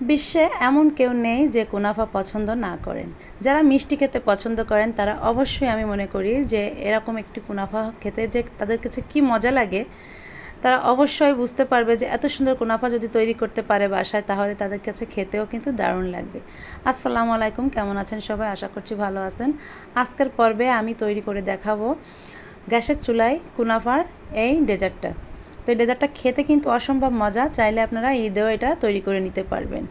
বিশ্বে এমন কেউ নেই যে কুনাফা পছন্দ না করেন। যারা মিষ্টি খেতে পছন্দ করেন, তারা অবশ্যই আমি মনে করি যে এরকম একটি কুনাফা খেতে যে তাদের কাছে কি মজা লাগে, তারা অবশ্যই বুঝতে পারবে যে এত সুন্দর কুনাফা যদি তৈরি করতে পারে বাসায়, তাহলে তাদের কাছে খেতেও কিন্তু দারুণ লাগবে। আসসালামু আলাইকুম, কেমন আছেন সবাই? আশা করছি ভালো আছেন। আজকের পর্বে আমি তৈরি করে দেখাবো গ্যাসের চুলায় কুনাফার এই ডেজার্টটা। তো এই ডেজার্টটা খেতে কিন্তু অসম্ভব মজা, চাইলে আপনারা ঈদেও এটা তৈরি করে নিতে পারবেন।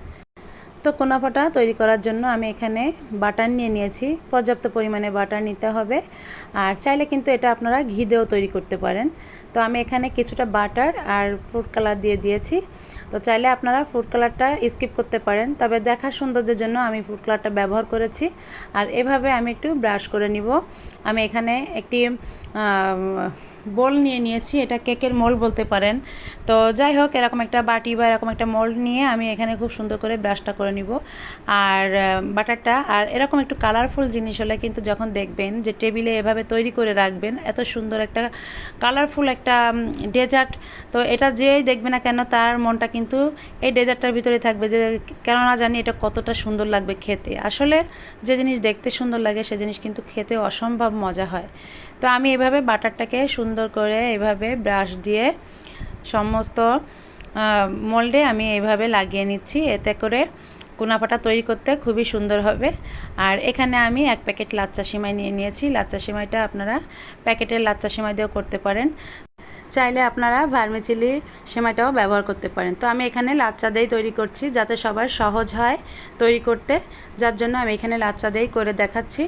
তো কোনাফাটা তৈরি করার জন্য আমি এখানে বাটার নিয়ে নিয়েছি, পর্যাপ্ত পরিমাণে বাটার নিতে হবে। আর চাইলে কিন্তু এটা আপনারা ঘি দিয়েও তৈরি করতে পারেন। তো আমি এখানে কিছুটা বাটার আর ফুড কালার দিয়ে দিয়েছি। তো চাইলে আপনারা ফুড কালারটা স্কিপ করতে পারেন, তবে দেখা সৌন্দর্যের জন্য আমি ফুড কালারটা ব্যবহার করেছি। আর এভাবে আমি একটু ব্রাশ করে নিব। আমি এখানে একটি বোল নিয়ে নিয়েছি, এটা কেকের মোল বলতে পারেন। তো যাই হোক, এরকম একটা বাটি বা এরকম একটা মোল্ড নিয়ে আমি এখানে খুব সুন্দর করে ব্রাশটা করে নিব। আর বাটারটা, আর এরকম একটু কালারফুল জিনিস হলে কিন্তু যখন দেখবেন যে টেবিলে এভাবে তৈরি করে রাখবেন, এত সুন্দর একটা কালারফুল একটা ডেজার্ট তো এটা যেই দেখবে না কেন তার মনটা কিন্তু এই ডেজার্টটার ভিতরে থাকবে যে কেননা জানি এটা কতটা সুন্দর লাগবে খেতে। আসলে যে জিনিস দেখতে সুন্দর লাগে, সে জিনিস কিন্তু খেতে অসম্ভব মজা হয়। তো আমি এভাবে বাটারটাকে সুন্দর করে এভাবে ব্রাশ দিয়ে সমস্ত মোল্ডে আমি এভাবে লাগিয়ে নিচ্ছি। এতে করে কুনাফাটা তৈরি করতে খুবই সুন্দর হবে। আর এখানে আমি এক প্যাকেট লাচ্চা সিমাই নিয়ে নিয়েছি। লাচ্চা সিমাইটা আপনারা প্যাকেটের লাচ্চা সিমাই দিয়েও করতে পারেন। চাইলে আপনারা ভার্মিচিলি সেমাইটাও ব্যবহার করতে পারেন। তো আমি এখানে লাচ্চা দেই তৈরি করছি যাতে সবার সহজ হয় তৈরি করতে। যার জন্য আমি এখানে লাচ্চা দেই করে দেখাচ্ছি।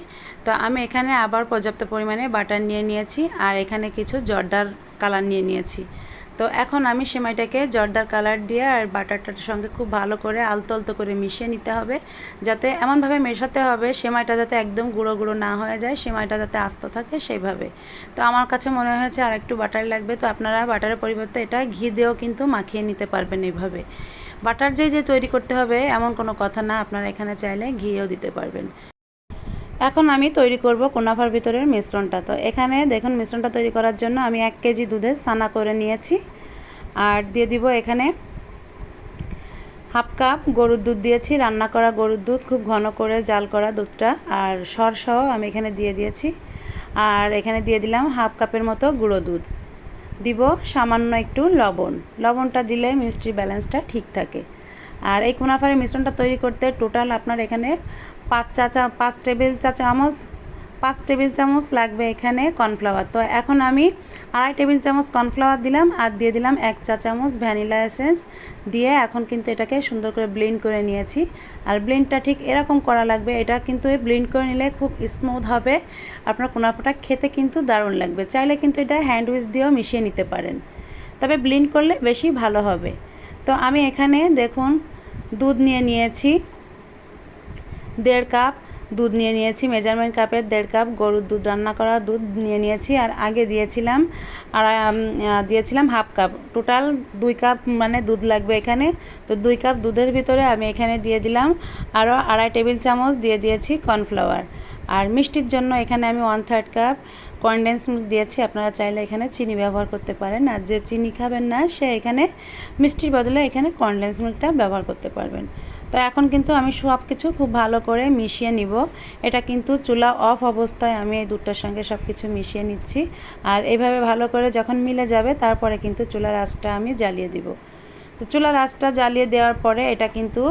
তো আমি এখানে আবার পর্যাপ্ত পরিমাণে বাটার নিয়ে নিয়েছি আর এখানে কিছু জর্দার কালার নিয়ে নিয়েছি। তো এখন আমি সেমাইটাকে জর্দার কালার দিয়ে আর বাটারটার সঙ্গে খুব ভালো করে আলতো আলতো করে মিশিয়ে নিতে হবে, যাতে এমনভাবে মেশাতে হবে সেমাইটা যাতে একদম গুঁড়ো গুঁড়ো না হয়ে যায়, সেমাইটা যাতে আস্ত থাকে সেইভাবে তো আমার কাছে মনে হয়েছে আর একটু বাটার লাগবে, তো আপনারা বাটারের পরিবর্তে এটা ঘি দিয়েও কিন্তু মাখিয়ে নিতে পারবেন এইভাবে বাটার যে যে তৈরি করতে হবে এমন কোনো কথা না, আপনারা এখানে চাইলে ঘিও দিতে পারবেন। এখন আমি তৈরি করব কোনাফার ভিতরের মিশ্রণটা। তো এখানে দেখুন মিশ্রণটা তৈরি করার জন্য আমি এক কেজি দুধে সানা করে নিয়েছি। আর দিয়ে দিব এখানে হাফ কাপ গরুর দুধ দিয়েছি। রান্না করা গরুর দুধ, খুব ঘন করে জাল করা দুধটা আর সরসহ আমি এখানে দিয়ে দিয়েছি। আর এখানে দিয়ে দিলাম হাফ কাপের মতো গুঁড়ো দুধ। দিব সামান্য একটু লবণ। লবণটা দিলে মিষ্টির ব্যালেন্সটা ঠিক থাকে। আর এই কোনাফারের মিশ্রণটা তৈরি করতে টোটাল আপনার এখানে পাঁচ চা চা, পাঁচ টেবিল চা চামচ, পাঁচ টেবিল চামচ লাগবে এখানে কর্নফ্লাওয়ার। তো এখন আমি আড়াই টেবিল চামচ কর্নফ্লাওয়ার দিলাম আর দিয়ে দিলাম এক চা চামচ ভ্যানিলা এসেন্স দিয়ে এখন কিন্তু এটাকে সুন্দর করে ব্লেন্ড করে নিয়েছি। আর ব্লেন্ডটা ঠিক এরকম করা লাগবে, এটা কিন্তু ব্লেন্ড করে নিলে খুব স্মুথ হবে। আপনার কোনাপোটা খেতে কিন্তু দারুণ লাগবে। চাইলে কিন্তু এটা হ্যান্ড উইচ দিয়েও মিশিয়ে নিতে পারেন। তবে ব্লেন্ড করলে বেশি ভালো হবে। তো আমি এখানে দেখুন দুধ নিয়ে নিয়েছি। দেড় কাপ দুধ নিয়ে নিয়েছি, মেজারমেন্ট কাপের দেড় কাপ গরুর দুধ, রান্না করা দুধ নিয়ে নিয়েছি, আর আগে দিয়েছিলাম আর দিয়েছিলাম হাফ কাপ। টোটাল দুই কাপ মানে দুধ লাগবে এখানে। তো দুই কাপ দুধের ভিতরে আমি এখানে দিয়ে দিলাম আরও আড়াই টেবিল চামচ দিয়ে দিয়েছি কর্নফ্লাওয়ার। আর মিষ্টির জন্য এখানে আমি one third cup condense milk দিয়েছি, আপনারা চাইলে এখানে চিনি ব্যবহার করতে পারেন। আর যে চিনি খাবেন না, সে এখানে মিষ্টির বদলে এখানে কনডেন্স মিল্কটা ব্যবহার করতে পারবেন। তো এখন কিন্তু আমি সব কিছু খুব ভালো করে মিশিয়ে নিব। এটা কিন্তু চুলা অফ অবস্থায় আমি এই দুধটার সঙ্গে সব কিছু মিশিয়ে নিচ্ছি। আর এইভাবে ভালো করে যখন মিলে যাবে, তারপরে কিন্তু চুলার আঁচটা আমি জ্বালিয়ে দিব। তো চুলার আঁচটা জ্বালিয়ে দেওয়ার পরে এটা কিন্তু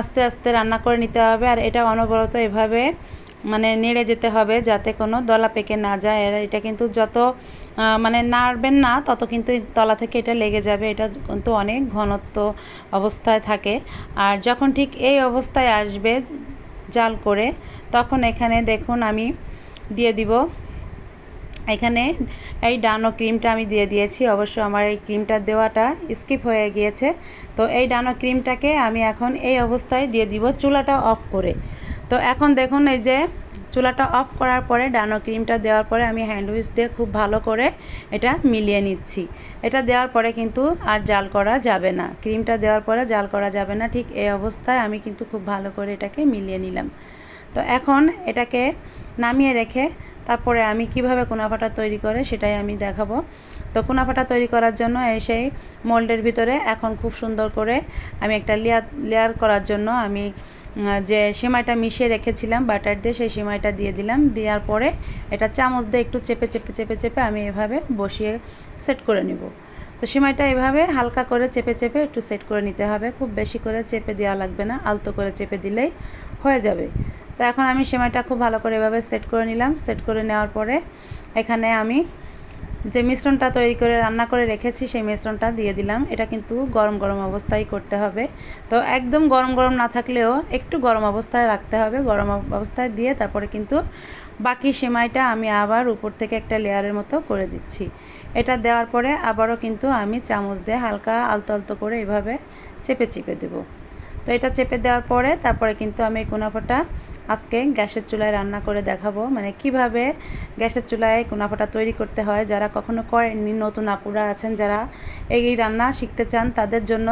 আস্তে আস্তে রান্না করে নিতে হবে। আর এটা অনবরত এভাবে মানে নেড়ে যেতে হবে যাতে কোনো দলা পেকে না যায়। এটা কিন্তু যত মানে নাড়বেন না, তত কিন্তু তলা থেকে এটা লেগে যাবে। এটা কিন্তু অনেক ঘনত্ব অবস্থায় থাকে। আর যখন ঠিক এই অবস্থায় আসবে জাল করে, তখন এখানে দেখুন আমি দিয়ে দিব। এখানে এই ডানো ক্রিমটা আমি দিয়ে দিয়েছি। অবশ্য আমার এই ক্রিমটা দেওয়াটা স্কিপ হয়ে গিয়েছে। তো এই ডানো ক্রিমটাকে আমি এখন এই অবস্থায় দিয়ে দিব চুলাটা অফ করে। তো এখন দেখুন এই যে চুলাটা অফ করার পরে ডানো ক্রিমটা দেওয়ার পরে আমি হ্যান্ড উইচ দিয়ে খুব ভালো করে এটা মিলিয়ে নিচ্ছি। এটা দেওয়ার পরে কিন্তু আর জাল করা যাবে না। ক্রিমটা দেওয়ার পরে জাল করা যাবে না। ঠিক এই অবস্থায় আমি কিন্তু খুব ভালো করে এটাকে মিলিয়ে নিলাম। তো এখন এটাকে নামিয়ে রেখে তারপরে আমি কীভাবে কোনাফাটা তৈরি করে সেটাই আমি দেখাবো। তো কুনাফাটা তৈরি করার জন্য সেই মোল্ডের ভিতরে এখন খুব সুন্দর করে আমি একটা লেয়ার লেয়ার করার জন্য আমি যে সেমাইটা মিশিয়ে রেখেছিলাম, বাটার দিয়ে সেই সেমাইটা দিয়ে দিলাম। দেওয়ার পরে এটা চামচ দিয়ে একটু চেপে চেপে চেপে চেপে আমি এভাবে বসিয়ে সেট করে নিব। তো সেমাইটা এভাবে হালকা করে চেপে চেপে একটু সেট করে নিতে হবে। খুব বেশি করে চেপে দেওয়া লাগবে না, আলতো করে চেপে দিলেই হয়ে যাবে। তো এখন আমি সেমাইটা খুব ভালো করে এভাবে সেট করে নিলাম। সেট করে নেওয়ার পরে এখানে আমি যে মিশ্রণটা তৈরি করে রান্না করে রেখেছি, সেই মিশ্রণটা দিয়ে দিলাম। এটা কিন্তু গরম গরম অবস্থায় করতে হবে। তো একদম গরম গরম না থাকলেও একটু গরম অবস্থায় রাখতে হবে। গরম অবস্থায় দিয়ে তারপরে কিন্তু বাকি সেমাইটা আমি আবার উপর থেকে একটা লেয়ারের মতো করে দিচ্ছি। এটা দেওয়ার পরে আবারও কিন্তু আমি চামচ দিয়ে হালকা আলতো আলতো করে এভাবে চেপে চেপে দেবো। তো এটা চেপে দেওয়ার পরে তারপরে কিন্তু আমি কুনাফাটা আজকে গ্যাসের চুলায় রান্না করে দেখাবো। মানে কীভাবে গ্যাসের চুলায় কুনাফাটা তৈরি করতে হয়, যারা কখনো করেননি, নতুন আপুরা আছেন যারা এই রান্না শিখতে চান তাদের জন্য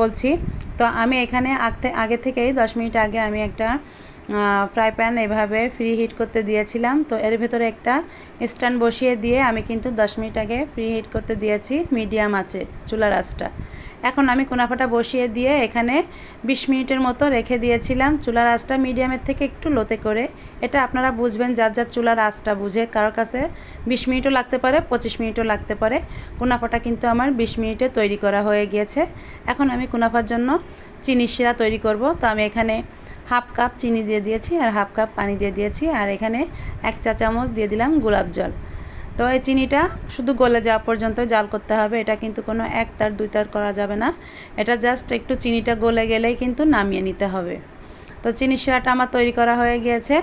বলছি। তো আমি এখানে আগতে আগে থেকেই দশ মিনিট আগে আমি একটা ফ্রাই প্যান এভাবে ফ্রি হিট করতে দিয়েছিলাম। তো এর ভেতরে একটা স্ট্যান্ড বসিয়ে দিয়ে আমি কিন্তু দশ মিনিট আগে ফ্রি হিট করতে দিয়েছি মিডিয়াম আছে, চুলার আঁচটা। এখন আমি কোনাফাটা বসিয়ে দিয়ে এখানে বিশ মিনিটের মতো রেখে দিয়েছিলাম। চুলার আঁচটা মিডিয়ামের থেকে একটু লোতে করে। এটা আপনারা বুঝবেন যার যার চুলার আঁচটা বুঝে। কারোর কাছে বিশ মিনিটও লাগতে পারে, পঁচিশ মিনিটও লাগতে পারে। কুনাফাটা কিন্তু আমার বিশ মিনিটে তৈরি করা হয়ে গিয়েছে। এখন আমি কুনাফার জন্য চিনি শিরা তৈরি করব। তো আমি এখানে হাফ কাপ চিনি দিয়ে দিয়েছি আর হাফ কাপ পানি দিয়ে দিয়েছি আর এখানে এক চা চামচ দিয়ে দিলাম গোলাপ জল। তো এই চিনিটা শুধু গলে যাওয়া পর্যন্ত জাল করতে হবে, এটা কিন্তু কোনো এক তার, দুই তার করা যাবে না। এটা জাস্ট একটু চিনিটা গলে গেলেই কিন্তু নামিয়ে নিতে হবে। তো চিনি শিরাটা আমার তৈরি করা হয়ে গিয়েছে,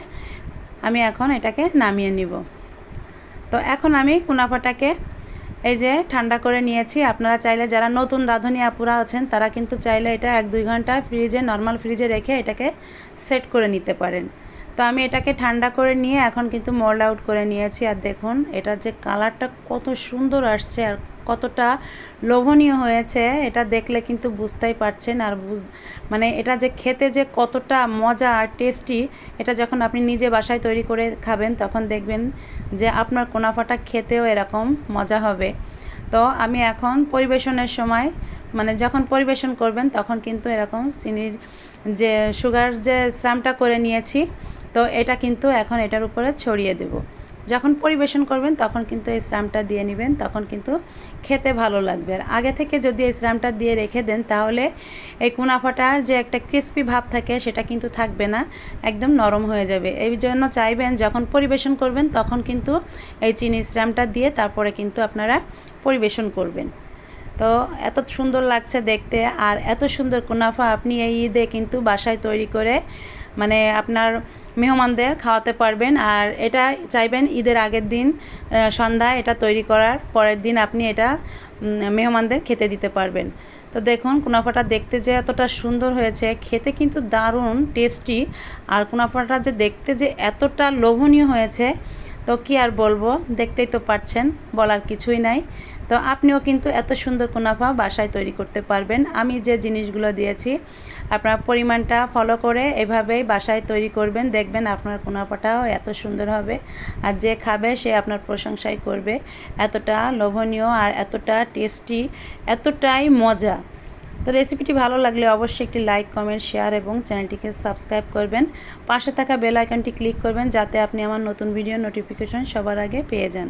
আমি এখন এটাকে নামিয়ে নিব। তো এখন আমি কুনাফাটাকে এই যে ঠান্ডা করে নিয়েছি, আপনারা চাইলে যারা নতুন রাঁধুনি আপুরা আছেন, তারা কিন্তু চাইলে এটা এক দুই ঘণ্টা ফ্রিজে নর্মাল ফ্রিজে রেখে এটাকে সেট করে নিতে পারেন। তো আমি এটাকে ঠান্ডা করে নিয়ে এখন কিন্তু মোল্ড আউট করে নিয়েছি, আর দেখুন এটার যে কালারটা কত সুন্দর আসছে, আর কতটা লোভনীয় হয়েছে, এটা দেখলে কিন্তু বুঝতেই পারছেন, আর বুঝ মানে এটা যে খেতে যে কতটা মজা আর টেস্টি এটা যখন আপনি নিজে বাসায় তৈরি করে খাবেন, তখন দেখবেন যে আপনার কোনাফাটা খেতেও এরকম মজা হবে। তো আমি এখন পরিবেশনের সময় মানে যখন পরিবেশন করবেন তখন কিন্তু এরকম চিনির যে সুগার যে স্রামটা করে নিয়েছি, তো এটা কিন্তু এখন এটার উপরে ছড়িয়ে দেব। যখন পরিবেশন করবেন, তখন কিন্তু এই স্রামটা দিয়ে নেবেন, তখন কিন্তু খেতে ভালো লাগবে। আর আগে থেকে যদি এই স্রামটা দিয়ে রেখে দেন, তাহলে এই কুনাফাটার যে একটা ক্রিস্পি ভাব থাকে, সেটা কিন্তু থাকবে না, একদম নরম হয়ে যাবে। এই জন্য চাইবেন, যখন পরিবেশন করবেন, তখন কিন্তু এই চিনি স্রামটা দিয়ে তারপরে কিন্তু আপনারা পরিবেশন করবেন। তো এত সুন্দর লাগছে দেখতে, আর এত সুন্দর কুনাফা আপনি এই ঈদে কিন্তু বাসায় তৈরি করে মানে আপনার মেহমানদের খাওয়াতে পারবেন আর এটা চাইবেন ঈদের আগের দিন সন্ধ্যায় এটা তৈরি করার, পরের দিন আপনি এটা মেহমানদের খেতে দিতে পারবেন। তো দেখুন কুনাফাটা দেখতে যে এতটা সুন্দর হয়েছে, খেতে কিন্তু দারুণ টেস্টি আর কুনাফাটা যে দেখতে যে এতটা লোভনীয় হয়েছে, তো কি আর বলব, দেখতেই তো পাচ্ছেন বলার কিছুই নাই। তো আপনিও কিন্তু এত সুন্দর কুনাফা বাসায় তৈরি করতে পারবেন। আমি যে জিনিসগুলো দিয়েছি, আপনার পরিমাণটা ফলো করে এভাবেই বাসায় তৈরি করবেন। দেখবেন আপনার কুনাফাটাও এত সুন্দর হবে আর যে খাবে সে আপনার প্রশংসাই করবে। এতটা লোভনীয় আর এতটা টেস্টি এতটাই মজা। তো রেসিপিটি ভালো লাগলে অবশ্যই একটি লাইক কমেন্ট শেয়ার এবং চ্যানেলটিকে সাবস্ক্রাইব করবেন। পাশে থাকা বেল আইকনটি ক্লিক করবেন যাতে আপনি আমার নতুন ভিডিও নোটিফিকেশন সবার আগে পেয়ে যান।